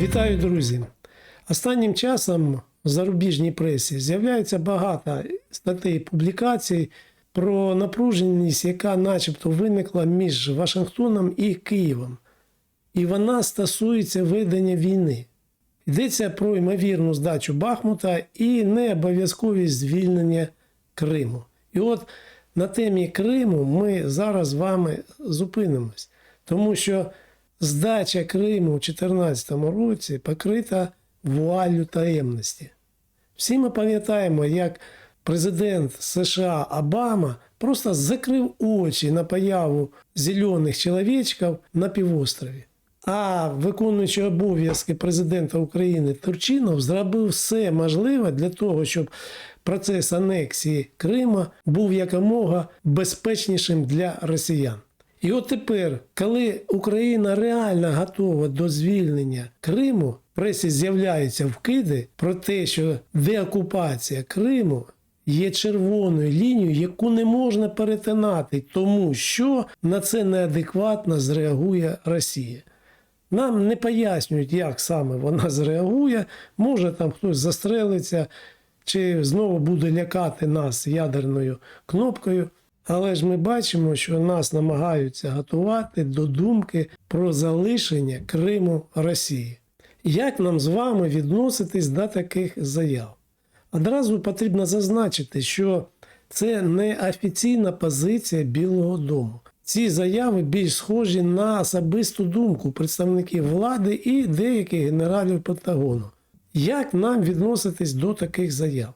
Вітаю, друзі! Останнім часом в зарубіжній пресі з'являється багато статей публікацій про напруженість, яка начебто виникла між Вашингтоном і Києвом. І вона стосується ведення війни. Йдеться про ймовірну здачу Бахмута і необов'язковість звільнення Криму. І от на темі Криму ми зараз з вами зупинимось, тому що здача Криму у 2014 році покрита вуаллю таємності. Всі ми пам'ятаємо, як президент США Обама просто закрив очі на появу зелених чоловічків на півострові. А виконуючий обов'язки президента України Турчинов зробив все можливе для того, щоб процес анексії Крима був якомога безпечнішим для росіян. І от тепер, коли Україна реально готова до звільнення Криму, в пресі з'являються вкиди про те, що деокупація Криму є червоною лінією, яку не можна перетинати, тому що на це неадекватно зреагує Росія. Нам не пояснюють, як саме вона зреагує. Може там хтось застрелиться, чи знову буде лякати нас ядерною кнопкою. Але ж ми бачимо, що нас намагаються готувати до думки про залишення Криму Росії. Як нам з вами відноситись до таких заяв? Одразу потрібно зазначити, що це не офіційна позиція Білого Дому. Ці заяви більш схожі на особисту думку представників влади і деяких генералів Пентагону. Як нам відноситись до таких заяв?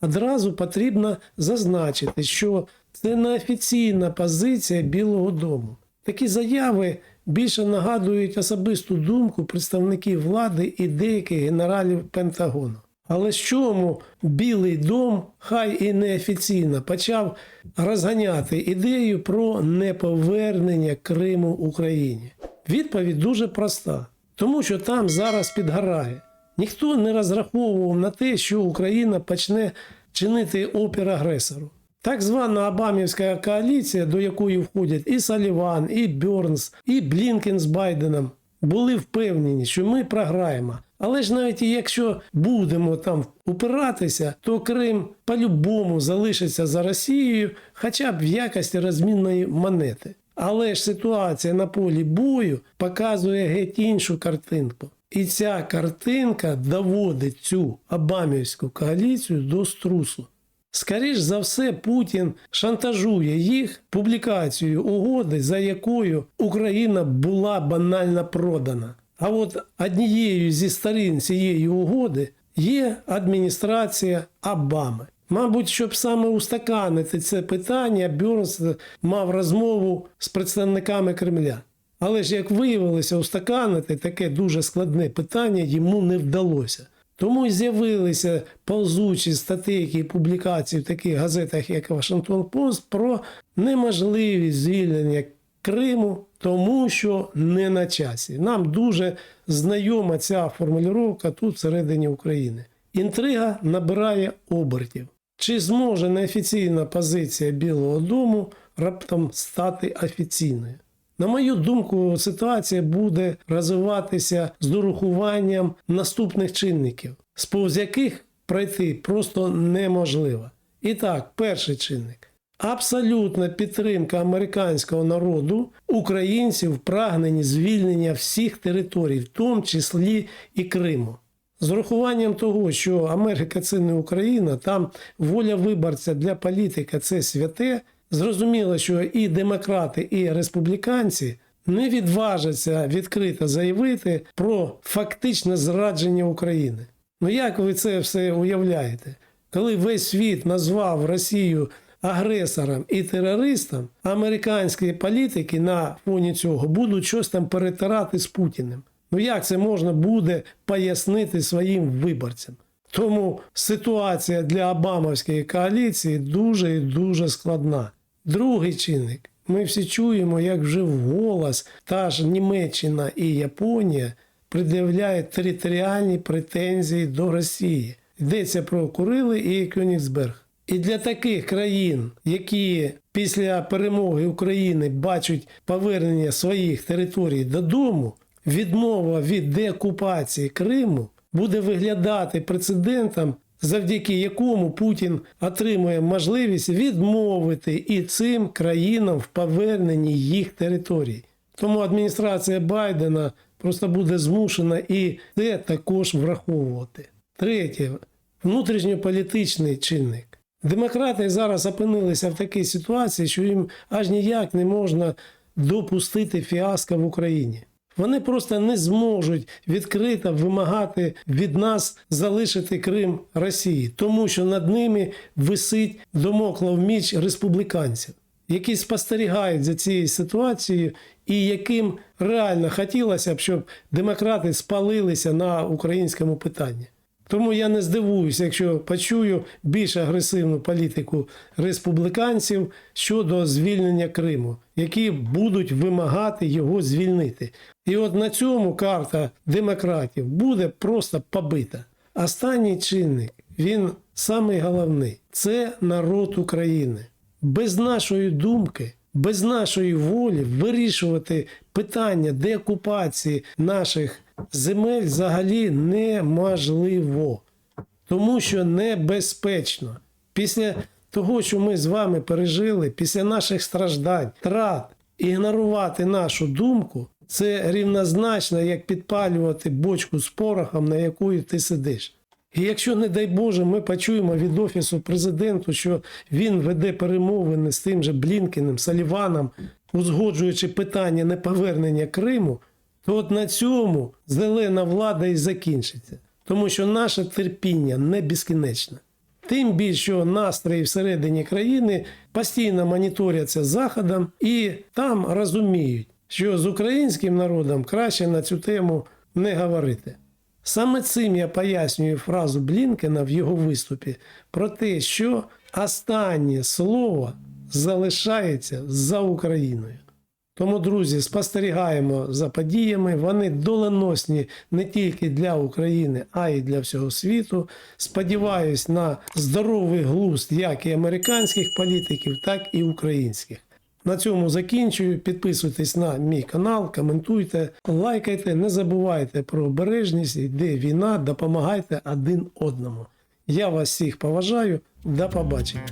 Одразу потрібно зазначити, що це не офіційна позиція Білого Дому. Такі заяви більше нагадують особисту думку представників влади і деяких генералів Пентагону. Але з чому Білий дом, хай і неофіційно, почав розганяти ідею про неповернення Криму Україні? Відповідь дуже проста, тому що там зараз підгорає. Ніхто не розраховував на те, що Україна почне чинити опір агресору. Так звана Обамівська коаліція, до якої входять і Саліван, і Бьорнс, і Блінкен з Байденом, були впевнені, що ми програємо. Але ж навіть якщо будемо там упиратися, то Крим по-любому залишиться за Росією, хоча б в якості розмінної монети. Але ж ситуація на полі бою показує геть іншу картинку. І ця картинка доводить цю Обамівську коаліцію до струсу. Скоріш за все, Путін шантажує їх публікацією угоди, за якою Україна була банально продана. А от однією зі сторін цієї угоди є адміністрація Обами. Мабуть, щоб саме устаканити це питання, Бюрнс мав розмову з представниками Кремля. Але ж, як виявилося, устаканити таке дуже складне питання йому не вдалося. Тому й з'явилися повзучі статейки і публікації в таких газетах, як Вашингтон Пост, про неможливість звільнення Криму, тому що не на часі. Нам дуже знайома ця формулювання тут всередині України. Інтрига набирає обертів. Чи зможе неофіційна позиція Білого Дому раптом стати офіційною? На мою думку, ситуація буде розвиватися з дорахуванням наступних чинників, сповз яких пройти просто неможливо. І так, перший чинник. Абсолютна підтримка американського народу, українців в прагненні звільнення всіх територій, в тому числі і Криму. З урахуванням того, що Америка це не Україна, там воля виборця для політика це святе. Зрозуміло, що і демократи, і республіканці не відважаться відкрито заявити про фактичне зрадження України. Ну як ви це все уявляєте? Коли весь світ назвав Росію агресором і терористом, американські політики на фоні цього будуть щось там перетирати з Путіним. Ну як це можна буде пояснити своїм виборцям? Тому ситуація для Обамовської коаліції дуже і дуже складна. Другий чинник. Ми всі чуємо, як вже вголос та ж Німеччина і Японія пред'являють територіальні претензії до Росії. Йдеться про Курили і Кёнігсберг. І для таких країн, які після перемоги України бачать повернення своїх територій додому, відмова від деокупації Криму буде виглядати прецедентом, завдяки якому Путін отримує можливість відмовити і цим країнам в поверненні їх територій. Тому адміністрація Байдена просто буде змушена і це також враховувати. Третє внутрішньополітичний чинник. Демократи зараз опинилися в такій ситуації, що їм аж ніяк не можна допустити фіаско в Україні. Вони просто не зможуть відкрито вимагати від нас залишити Крим Росії, тому що над ними висить домокла міч республіканців, які спостерігають за цією ситуацією, і яким реально хотілося б, щоб демократи спалилися на українському питанні. Тому я не здивуюся, якщо почую більш агресивну політику республіканців щодо звільнення Криму, які будуть вимагати його звільнити. І от на цьому карта демократів буде просто побита. Останній чинник, він самий головний це народ України. Без нашої думки, без нашої волі вирішувати питання деокупації наших земель взагалі неможливо, тому що небезпечно. Після того, що ми з вами пережили, після наших страждань, трат, ігнорувати нашу думку, це рівнозначно, як підпалювати бочку з порохом, на якої ти сидиш. І якщо, не дай Боже, ми почуємо від Офісу президенту, що він веде перемовини з тим же Блінкеним, Саліваном, узгоджуючи питання неповернення Криму, то от на цьому зелена влада і закінчиться. Тому що наше терпіння не безкінечне. Тим більше настрої всередині країни постійно моніторяться Заходом і там розуміють, що з українським народом краще на цю тему не говорити. Саме цим я пояснюю фразу Блінкена в його виступі про те, що останнє слово залишається за Україною. Тому, друзі, спостерігаємо за подіями. Вони доленосні не тільки для України, а й для всього світу. Сподіваюсь на здоровий глузд як і американських політиків, так і українських. На цьому закінчую. Підписуйтесь на мій канал, коментуйте, лайкайте, не забувайте про обережність, йде війна, допомагайте один одному. Я вас всіх поважаю. До побачення.